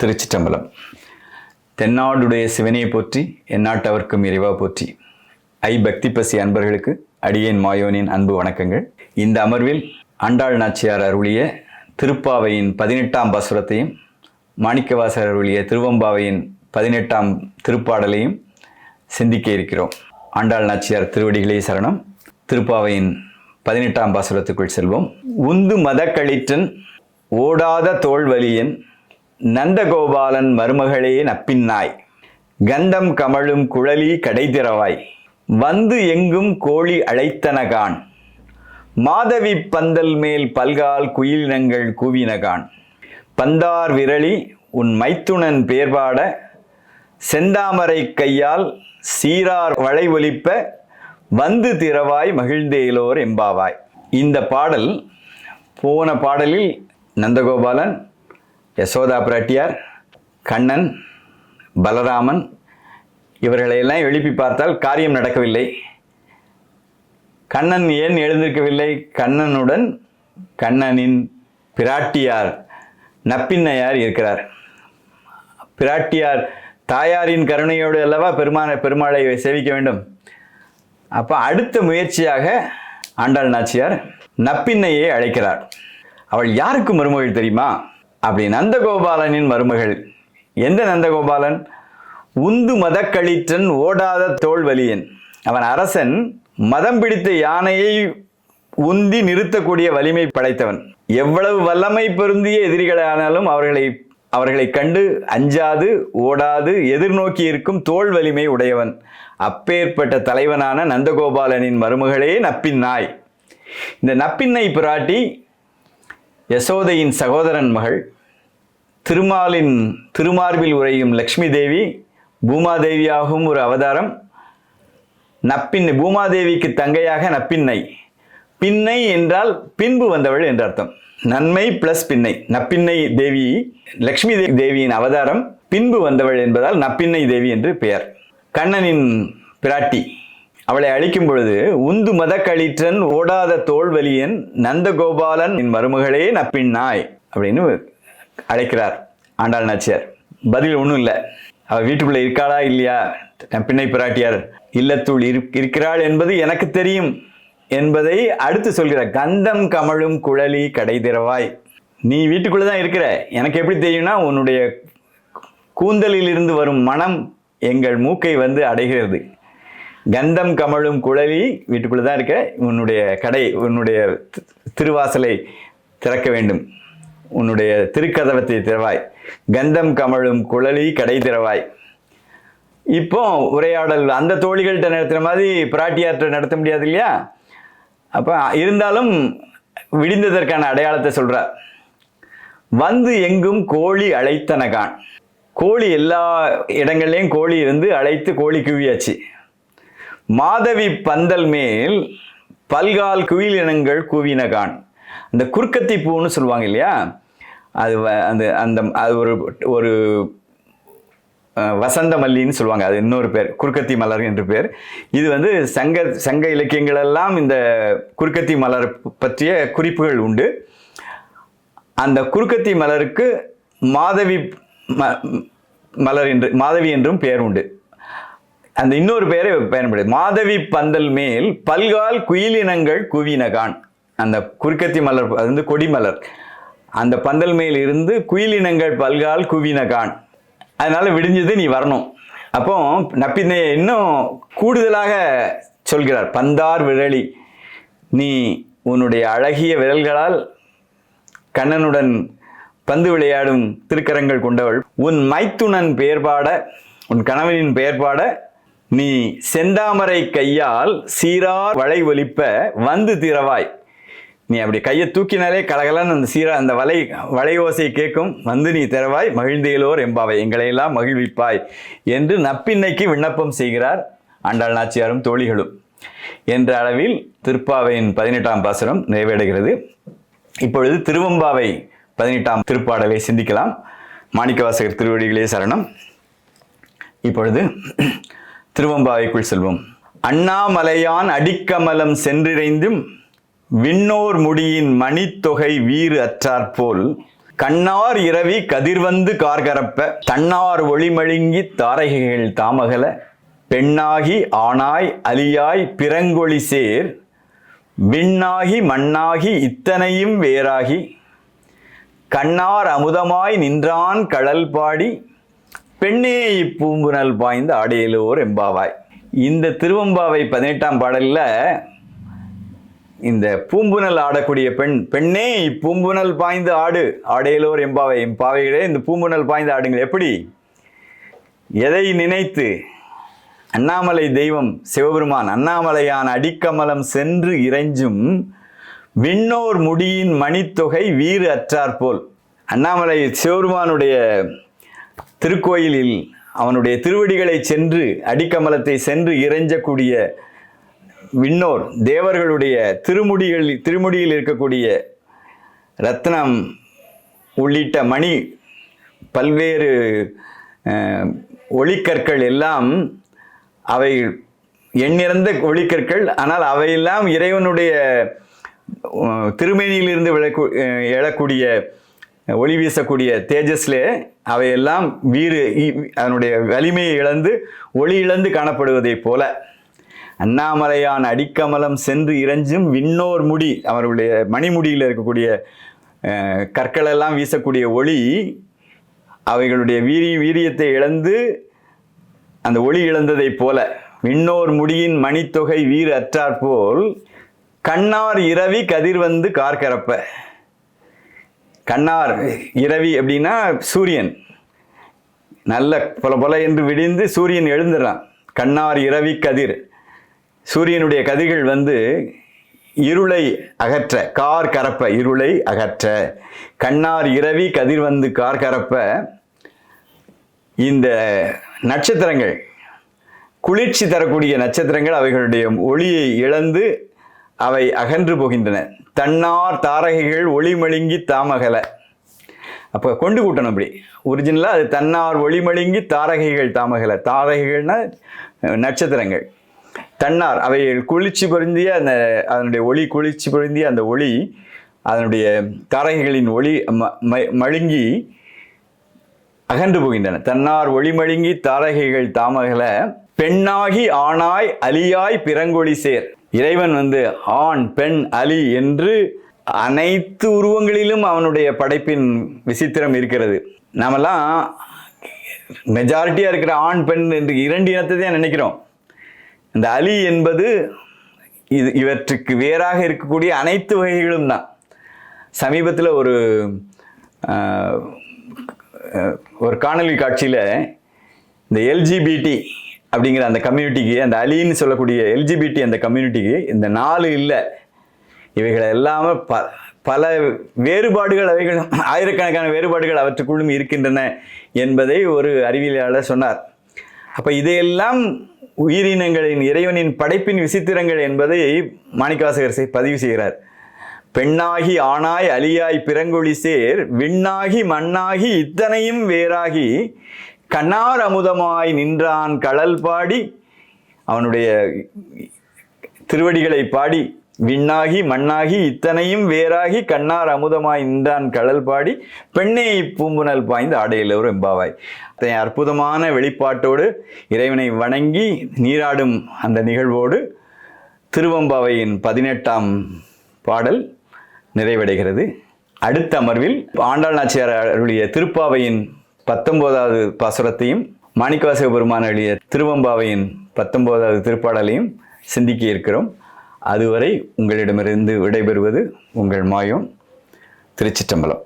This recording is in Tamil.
திருச்சிற்றம்பலம். தென்னாடுடைய சிவனையை போற்றி எந்நாட்டவர்க்கும் இறைவா போற்றி. ஐ பக்தி பசி அன்பர்களுக்கு அடியேன் மாயோனின் அன்பு வணக்கங்கள். இந்த அமர்வில் ஆண்டாள் நாச்சியார் அருளிய திருப்பாவையின் பதினெட்டாம் பாசுரத்தையும் மாணிக்கவாசர் அருளிய திருவம்பாவையின் பதினெட்டாம் திருப்பாடலையும் சிந்திக்க இருக்கிறோம். ஆண்டாள் நாச்சியார் திருவடிகளே சரணம். திருப்பாவையின் பதினெட்டாம் பாசுரத்துக்குள் செல்வோம். உந்து மதக்களிற்றன் ஓடாத தோல்வலியன் நந்தகோபாலன் மருமகளே நப்பின்னாய். கந்தம் கமழும் குழலி கடைதிறவாய். வந்து எங்கும் கோழி அழைத்தனகான். மாதவி பந்தல் மேல் பல்கால் குயிலினங்கள் கூவினகான். பந்தார் விரலி உன் மைத்துனன் பேர்பாட செந்தாமரை கையால் சீரார் வளை ஒலிப்ப வந்து திறவாய் மகிழ்ந்தேலோர் எம்பாவாய். இந்த பாடல் போன பாடலில் நந்தகோபாலன் யசோதா பிராட்டியார் கண்ணன் பலராமன் இவர்களையெல்லாம் எழுப்பி பார்த்தால் காரியம் நடக்கவில்லை. கண்ணன் ஏன் எழுந்திருக்கவில்லை? கண்ணனுடன் கண்ணனின் பிராட்டியார் நப்பின்னையார் இருக்கிறார். பிராட்டியார் தாயாரின் கருணையோடு அல்லவா பெருமான பெருமாளை சேவிக்க வேண்டும். அப்போ அடுத்த முயற்சியாக ஆண்டாள் நாச்சியார் நப்பின்னையை அழைக்கிறார். அவள் யாருக்கு மருமகள் தெரியுமா? அப்படி நந்தகோபாலனின் மருமகள். எந்த நந்தகோபாலன்? உந்து மதக்களிற்றன் ஓடாத தோல்வலியன் அவன் அரசன் மதம் பிடித்த யானையை உந்தி நிறுத்தக்கூடிய வலிமை படைத்தவன். எவ்வளவு வல்லமை பொருந்திய எதிரிகளானாலும் அவர்களை அவர்களை கண்டு அஞ்சாது ஓடாது எதிர்நோக்கி இருக்கும் தோல் வலிமை உடையவன். அப்பேற்பட்ட தலைவனான நந்தகோபாலனின் மருமகளே நப்பின் நாய். இந்த நப்பின்னை பிராட்டி யசோதையின் சகோதரன் மகள் திருமாலின் திருமார்பில் உரையும் லக்ஷ்மி தேவி பூமாதேவியாகவும் ஒரு அவதாரம். நப்பின்னை பூமாதேவிக்கு தங்கையாக நப்பின்னை. பின்னை என்றால் பின்பு வந்தவள் என்ற அர்த்தம். நன்மை பிளஸ் பின்னை. நப்பின்னை தேவி லக்ஷ்மி தேவியின் அவதாரம். பின்பு வந்தவள் என்பதால் நப்பின்னை தேவி என்று பெயர். கண்ணனின் பிராட்டி. அவளை அழிக்கும் பொழுது உந்து மதக்களிற்றன் ஓடாத தோல்வலியன் நந்தகோபாலன் என் மருமகளே நப்பின்னாய் அப்படின்னு அழைக்கிறார் ஆண்டாள் நாச்சியார். பதில் ஒன்றும் இல்லை. அவள் வீட்டுக்குள்ளே இருக்காளா இல்லையா? நப்பின்னை பிராட்டியார் இல்லத்துள் இருக்கிறாள் என்பது எனக்கு தெரியும் என்பதை அடுத்து சொல்கிறார். கந்தம் கமழும் குழலி கடை திறவாய். நீ வீட்டுக்குள்ளே தான் இருக்கிற. எனக்கு எப்படி தெரியும்னா உன்னுடைய கூந்தலில் இருந்து வரும் மனம் எங்கள் மூக்கை வந்து அடைகிறது. கந்தம் கமழும் குழலி வீட்டுக்குள்ளே தான் இருக்க. உன்னுடைய கடை உன்னுடைய திருவாசலை திறக்க வேண்டும். உன்னுடைய திருக்கதவத்தை திறவாய். கந்தம் கமழும் குழலி கடை திறவாய். இப்போ உரையாடல் அந்த தோழிகள்கிட்ட நடத்துகிற மாதிரி பிராட்டியார்கிட்ட நடத்த முடியாது இல்லையா? அப்போ இருந்தாலும் விடிந்ததற்கான அடையாளத்தை சொல்கிறார் வந்து எங்கும் கோழி அழைத்தனகான். கோழி எல்லா இடங்கள்லையும் கோழி இருந்து அழைத்து கோழி குவியாச்சு மாதவி பந்தல் மேல் பல்கால் குயில் இனங்கள் கூவினகான் அந்த குறுக்கத்தி பூன்னு சொல்லுவாங்க இல்லையா? அது வ- அந்த அந்த அது ஒரு ஒரு வசந்த மல்லின்னு சொல்லுவாங்க. அது இன்னொரு பேர். குறுக்கத்தி மலர் என்று பேர். இது வந்து சங்க சங்க இலக்கியங்களெல்லாம் இந்த குறுக்கத்தி மலர் பற்றிய குறிப்புகள் உண்டு. அந்த குறுக்கத்தி மலருக்கு மாதவி ம- மலர் என்று மாதவி என்றும் பெயர் உண்டு. அந்த இன்னொரு பெயரை பயன்படுது. மாதவி பந்தல் மேல் பல்கால் குயிலினங்கள் குவினகான். அந்த குறுக்கத்தி மலர் அது வந்து கொடிமலர் அந்த பந்தல் மேல் இருந்து குயிலினங்கள் பல்கால் குவினகான். அதனால் விடிஞ்சது நீ வரணும். அப்போ நப்பின்னைய இன்னும் கூடுதலாக சொல்கிறார். பந்தார் விரலி நீ உன்னுடைய அழகிய விரல்களால் கண்ணனுடன் பந்து விளையாடும் திருக்கரங்கள் கொண்டவள். உன் மைத்துனன் பெயர் பாட உன் கணவனின் பெயர் பாட நீ செந்தாமரை கையால் சீரார் வளை ஒலிப்ப வந்து திறவாய் நீ அப்படி கையை தூக்கினாலே கலகலன்னு அந்த சீரா அந்த வலை வலை ஓசை கேட்கும். வந்து நீ திறவாய் மகிழ்ந்தேலோர் எம்பாவை எங்களையெல்லாம் மகிழ்விப்பாய் என்று நப்பின்னைக்கு விண்ணப்பம் செய்கிறார் ஆண்டாள் நாச்சியாரும் தோழிகளும். என்ற அளவில் திருப்பாவையின் பதினெட்டாம் பாசுரம் நிறைவேடுகிறது இப்பொழுது திருவம்பாவை பதினெட்டாம் திருப்பாடலை சிந்திக்கலாம். மாணிக்கவாசகர் திருவடிகளே சரணம். இப்பொழுது திருவம்பாவைக்குள் செல்வோம். அண்ணாமலையான் அடிக்கமலம் சென்றிறைந்தும் விண்ணோர் முடியின் மணித்தொகை வீறு அற்றாற்போல் கண்ணார் இரவி கதிர்வந்து கார்கரப்ப தன்னார் ஒளிமழுங்கி தாரகைகள் தாமகல பெண்ணாகி ஆணாய் அலியாய் பிறங்கொழி சேர் விண்ணாகி மண்ணாகி இத்தனையும் வேறாகி கண்ணார் அமுதமாய் நின்றான் கடல் பாடி பெண்ணே இப்பூம்புனல் பாய்ந்த ஆடையிலோர் எம்பாவாய். இந்த திருவம்பாவை பதினெட்டாம் பாடலில் இந்த பூம்புனல் ஆடக்கூடிய பெண் பெண்ணே இப்பூம்புனல் பாய்ந்து ஆடு ஆடையிலோர் எம்பாவை. எம்பாவைகளே இந்த பூம்புனல் பாய்ந்து ஆடுங்கள் எப்படி? எதை நினைத்து அண்ணாமலை தெய்வம் சிவபெருமான் அண்ணாமலையான் அடிக்கமலம் சென்று இறைஞ்சும் விண்ணோர் முடியின் மணித்தொகை வீறு அற்றாற்போல் அண்ணாமலை சிவபெருமானுடைய திருக்கோயிலில் அவனுடைய திருவடிகளை சென்று அடிக்கமலத்தை சென்று இறைஞ்சக்கூடிய விண்ணோர் தேவர்களுடைய திருமுடிகள் திருமுடியில் இருக்கக்கூடிய ரத்னம் உள்ளிட்ட மணி பல்வேறு ஒளிக்கற்கள் எல்லாம் அவை எண்ணிறந்த ஒளிக்கற்கள். ஆனால் அவையெல்லாம் இறைவனுடைய திருமேனியிலிருந்து விழக்கூ எழக்கூடிய ஒளி வீசக்கூடிய தேஜஸ்லே அவையெல்லாம் வீறு இ- அதனுடைய வலிமையை இழந்து ஒளி இழந்து காணப்படுவதைப் போல. அண்ணாமலையான் அடிக்கமலம் சென்று இறைஞ்சும் விண்ணோர் முடி அவருடைய மணிமுடியில் இருக்கக்கூடிய கற்களெல்லாம் வீசக்கூடிய ஒளி அவைகளுடைய வீரி வீரியத்தை இழந்து அந்த ஒளி இழந்ததைப் போல. விண்ணோர் முடியின் மணித்தொகை வீறு அற்றாற்போல் கண்ணார் இரவி கதிர் வந்து கார்கரப்ப. கண்ணார் இரவி அப்படின்னா சூரியன். நல்ல பொல பொல என்று விடிந்து சூரியன் எழுந்துடுறான் கண்ணார் இரவி கதிர். சூரியனுடைய கதிர்கள் வந்து இருளை அகற்ற கார் கரப்ப இருளை அகற்ற. கண்ணார் இரவி கதிர் வந்து கார் கரப்ப. இந்த நட்சத்திரங்கள் குளிர்ச்சி தரக்கூடிய நட்சத்திரங்கள் அவைகளுடைய ஒளியை இழந்து அவை அகன்று போகின்றன. தன்னார் தாரகைகள் ஒளிமழுங்கி தாமகல. அப்போ கொண்டு கூட்டணும் அப்படி. ஒரிஜினலாக அது தன்னார் ஒளிமழுங்கி தாரகைகள் தாமகல. தாரகைகள்னா நட்சத்திரங்கள். தன்னார் அவைகள் குளிர்ச்சி பொருந்திய அந்த அதனுடைய ஒளி குளிர்ச்சி பொருந்திய அந்த ஒளி அதனுடைய தாரகைகளின் ஒளி ம- ம- மழுங்கி அகன்று போகின்றன. தன்னார் ஒளிமழுங்கி தாரகைகள் தாமகல. பெண்ணாகி ஆணாய் அலியாய் பிறங்கொழி சேர். இறைவன் வந்து ஆண் பெண் அலி என்று அனைத்து உருவங்களிலும் அவனுடைய படைப்பின் விசித்திரம் இருக்கிறது. நாமெல்லாம் மெஜாரிட்டியாக இருக்கிற ஆண் பெண் என்று இரண்டு இனத்தை தான் நினைக்கிறோம். இந்த அலி என்பது இது இவற்றுக்கு வேறாக இருக்கக்கூடிய அனைத்து வகைகளும் தான். சமீபத்தில் ஒரு ஒரு காணொலி காட்சியில் இந்த எல்ஜிபிடி அப்படிங்கிற அந்த கம்யூனிட்டிக்கு அந்த அலின்னு சொல்லக்கூடிய எல்ஜிபிடி அந்த கம்யூனிட்டிக்கு இந்த நாலு இல்லை. இவைகள் எல்லாமே ப பல வேறுபாடுகள் அவைகள் ஆயிரக்கணக்கான வேறுபாடுகள் அவற்றுக்குள்ளும் இருக்கின்றன என்பதை ஒரு அறிவியலாளர் சொன்னார். அப்போ இதையெல்லாம் உயிரினங்களின் இறைவனின் படைப்பின் விசித்திரங்கள் என்பதை மாணிக்கவாசகர் செய்- பதிவு செய்கிறார். பெண்ணாகி ஆணாய் அலியாய் பிறங்கொழி சேர் விண்ணாகி மண்ணாகி இத்தனையும் வேறாகி கண்ணார் அமுதமாய் நின்றான் கடல் பாடி. அவனுடைய திருவடிகளை பாடி விண்ணாகி மண்ணாகி இத்தனையும் வேறாகி கண்ணார் அமுதமாய் நின்றான் கடல் பாடி. பெண்ணே பூம்புனல் பாய்ந்து ஆடையிலோர் எம்பாவாய். அத்தனை அற்புதமான வெளிப்பாட்டோடு இறைவனை வணங்கி நீராடும் அந்த நிகழ்வோடு திருவம்பாவையின் பதினெட்டாம் பாடல் நிறைவடைகிறது. அடுத்த அமர்வில் ஆண்டாள் நாச்சியார் அருளிய திருப்பாவையின் பத்தொன்பதாவது பாசுரத்தையும் மாணிக்கவாசக பெருமான் எழுதிய திருவம்பாவையின் பத்தொன்பதாவது திருப்பாடலையும் சிந்திக்க இருக்கிறோம். அதுவரை உங்களிடமிருந்து விடைபெறுவது உங்கள் மாயம் திருச்சிற்றம்பலம்.